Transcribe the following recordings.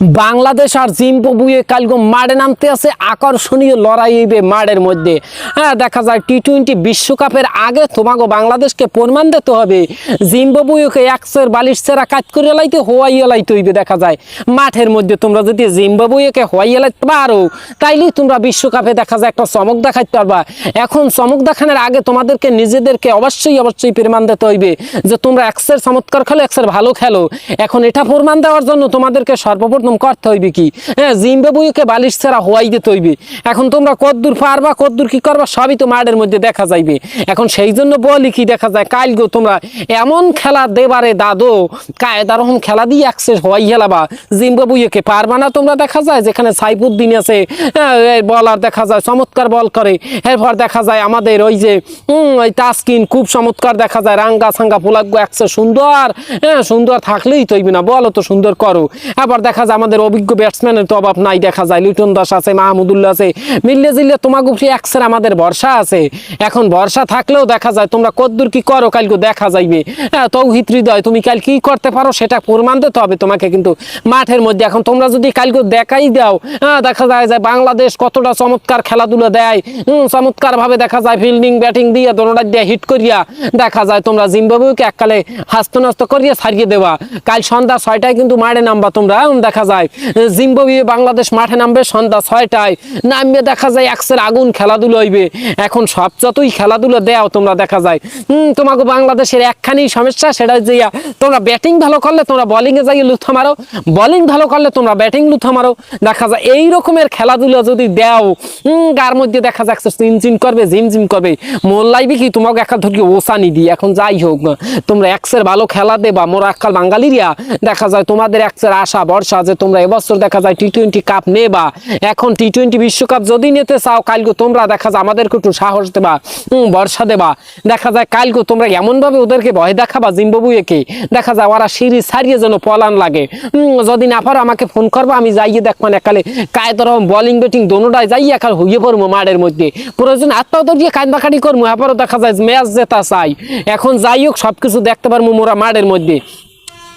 বাংলাদেশ আর Zimbabwe কালকে মাঠে নামতে আছে আকর্ষণীয় লড়াই হইবে মাঠের মধ্যে। হ্যাঁ দেখা যায় টি টোয়েন্টি বিশ্বকাপের আগে তোমাকে বাংলাদেশকে প্রমাণ দিতে হবে। জিম্বাবুয়েকে একশের বালিশ সেরা কাজ করে লাইতে হোয়াই লাইতে হইবে দেখা যায়। মাঠের মধ্যে তোমরা যদি জিম্বাবুয়েকে হোয়াই লাইতে পারো, তাইলেই তোমরা বিশ্বকাপে দেখা যায় একটা চমক দেখাইতে পারবা। এখন চমক দেখানোর আগে তোমাদেরকে নিজেদেরকে অবশ্যই অবশ্যই প্রমাণ দিতে হইবে যে তোমরা একশের চমৎকার খেলো, একশের ভালো খেলো। এখন এটা প্রমাণ দেওয়ার জন্য তোমাদেরকে সর্বপ্রথম করতে হইবে কি? হ্যাঁ জিম্বাবুয়েকে বালিশ ছাড়া হোয়াই দিতে হইবে। এখন তোমরা কদ্দূর পারবা কদ্দূর কি করবা? সবই তো মাঠের মধ্যে দেখা যাইবে। এখন সেই জন্য বলি কি, দেখা যায়, কাল গো তোমরা এমন খেলা দেবারে দাদো, কায়দা রকম খেলা দিয়ে একশেষ হওয়াই খেলাবা জিম্বাবুয়েকে পারবা না তোমরা, দেখা যায়, যেখানে সাইফুদ্দিন আছে বলার দেখা যায়, চমৎকার বল করে। এরপর দেখা যায়, আমাদের ওই যে ওই তাস্কিন খুব চমৎকার দেখা যায়, রাঙ্গা সাঙ্গা পোলাগ্য একশো সুন্দর হ্যাঁ সুন্দর থাকলেই তৈবি না বলো তো সুন্দর করো। আবার দেখা যায় আমাদের অভিজ্ঞ ব্যাটসম্যানের তো অভাব নাই, দেখা যায়। লিটন দাস আছে মাহমুদুল্লাহ আছে। মিললে জিল্লে তোমাকে উপরে একসের আমাদের ভরসা আছে? এখন ভরসা থাকলেও দেখা যায় তোমরা কদ্দূর কি করো কালকে দেখা যাইবে। হ্যাঁ তৌহিত হৃদয়, তুমি কাল কি করতে পারো সেটা প্রমাণ দিতে হবে তোমাকে কিন্তু মাঠের মধ্যে। এখন তোমরা যদি কালকে দেখাই দাও হ্যাঁ দেখা যায় যে বাংলাদেশ কতটা চমৎকার খেলাধুলা দেয়। চমৎকার ভাবে দেখা যায় ফিল্ডিং ব্যাটিং দিয়ে দোনোটা দিয়ে হিট করিয়া দেখা যায় তোমরা জিম্বাবুকে এককালে হাস্ত নস্ত করিয়া ছাড়িয়ে দেওয়া। কাল সন্ধ্যা ছয়টায় কিন্তু মাঠে নামবা তোমরা। দেখা যায়। জিম্বাবুয়ে বাংলাদেশ মাঠে নামবে সন্ধ্যা ছয়টায়। নামবে দেখা যায় একসের আগুন খেলাধুলো হইবে। এখন সব যতই খেলাধুলো দেও তোমরা দেখা যায়। তোমাকে বাংলাদেশের একখানি সমস্যা, সেটা যে তোমরা ব্যাটিং ভালো করলে তোমরা বোলিংয়ে যাই লুথা মারো। বোলিং ভালো করলে তোমরা ব্যাটিং লুথা মারো। দেখা যায় এই রকমের খেলাধুলো যদি দেও গার মধ্যে দেখা যাচ্ছে চিনচিন করবে, ঝিমঝিম করবে। মোল লাইবে কি তোমাকে একা ধরি ওসানি দি এখন যাই হোক, তোমরা একসের ভালো খেলা দেবা, মোরা একাল বাঙালিরা দেখা যায় তোমাদের একসের আশা, ভরসা যে তোমরা এবছর দেখা যায় টি টোয়েন্টি কাপ নেবা। এখন টি টোয়েন্টি বিশ্বকাপ যদি নিতে চাও কালকে তোমরা দেখা যায় আমাদেরকে একটু সাহস দেবা হম, ভরসা দেবা। দেখা যায় কালকে তোমরা এমনভাবে ওদেরকে ভয় দেখাবা জিম্বাবুয়েকে। দেখা যায় ওরা সিঁড়ি ছাড়িয়ে যেন পলান লাগে। যদি না পারো আমাকে ফোন করব আমি যাইয়ে দেখ মানে একালে কায়দ রকম বলিং ব্যাটিং দোনোটাই যাই একাল হইয়ে পড়ব মাঠের মধ্যে। প্রয়োজন আত্মাও তো দিয়ে কান্দাকাটি করব এরপরও দেখা যায় ম্যাচ জেতা চাই। এখন যাই হোক সবকিছু দেখতে পারব মোরা মাঠের মধ্যে।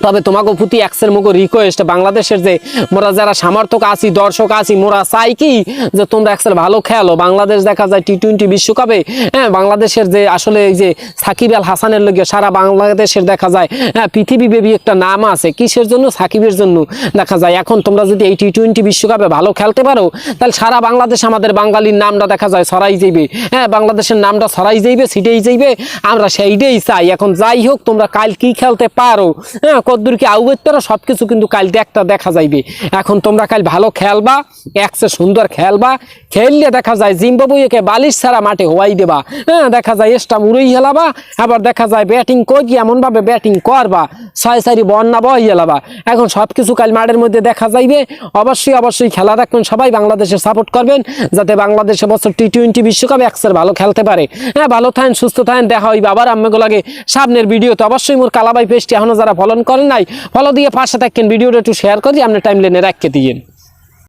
তবে তোমাকে প্রতি একসের মুখ রিকোয়েস্ট বাংলাদেশের যে মোরা যারা সমর্থক আছি, দর্শক আছি, মোরা চাই কি যে তোমরা একসের ভালো খেলো বাংলাদেশ দেখা যায় টি টোয়েন্টি বিশ্বকাপে হ্যাঁ বাংলাদেশের যে আসলে এই যে সাকিব আল হাসানের লগে সারা বাংলাদেশের দেখা যায় হ্যাঁ পৃথিবী বেবি একটা নাম আছে। কিসের জন্য? সাকিবের জন্য দেখা যায়। এখন তোমরা যদি এই টি টোয়েন্টি বিশ্বকাপে ভালো খেলতে পারো, তাহলে সারা বাংলাদেশ আমাদের বাঙালির নামটা দেখা যায় সরাই যাইবে। হ্যাঁ বাংলাদেশের নামটা ছড়াই যাইবে সিটেই যাইবে। আমরা সেইটাই চাই। এখন যাই হোক, তোমরা কাল কি খেলতে পারো? হ্যাঁ কদ্দুর কি সব কিছু কিন্তু কাল দেখটা দেখা যাইবে। এখন তোমরা কাল ভালো খেলবা, একসে সুন্দর খেলবা, খেললে দেখা যায় জিম্বাবুয়েকে বালিশ ছাড়া মাঠে হওয়াই দেবা। হ্যাঁ দেখা যায় এসটা মুড়েই হেলাবা, আবার দেখা যায় ব্যাটিং করি এমনভাবে ব্যাটিং করবা, ছয় সারি বন্যা বই হেলাবা। এখন সব কিছু কাল মাঠের মধ্যে দেখা যাইবে। অবশ্যই অবশ্যই খেলা রাখবেন সবাই বাংলাদেশের সাপোর্ট করবেন, যাতে বাংলাদেশে বছর টি টোয়েন্টি বিশ্বকাপে একসের ভালো খেলতে পারে। হ্যাঁ ভালো থাকেন, সুস্থ থাকেন, দেখা হইবে আবার আম্মাকে লাগে। সামনের ভিডিওতে অবশ্যই মোর কালাবাই পেজটি এখনও যারা ফলন করেন নাই। ফলো দিয়ে পাশে থাকেন ভিডিওটা একটু শেয়ার করি আপনার টাইম লেনে রাখতে দিয়েন।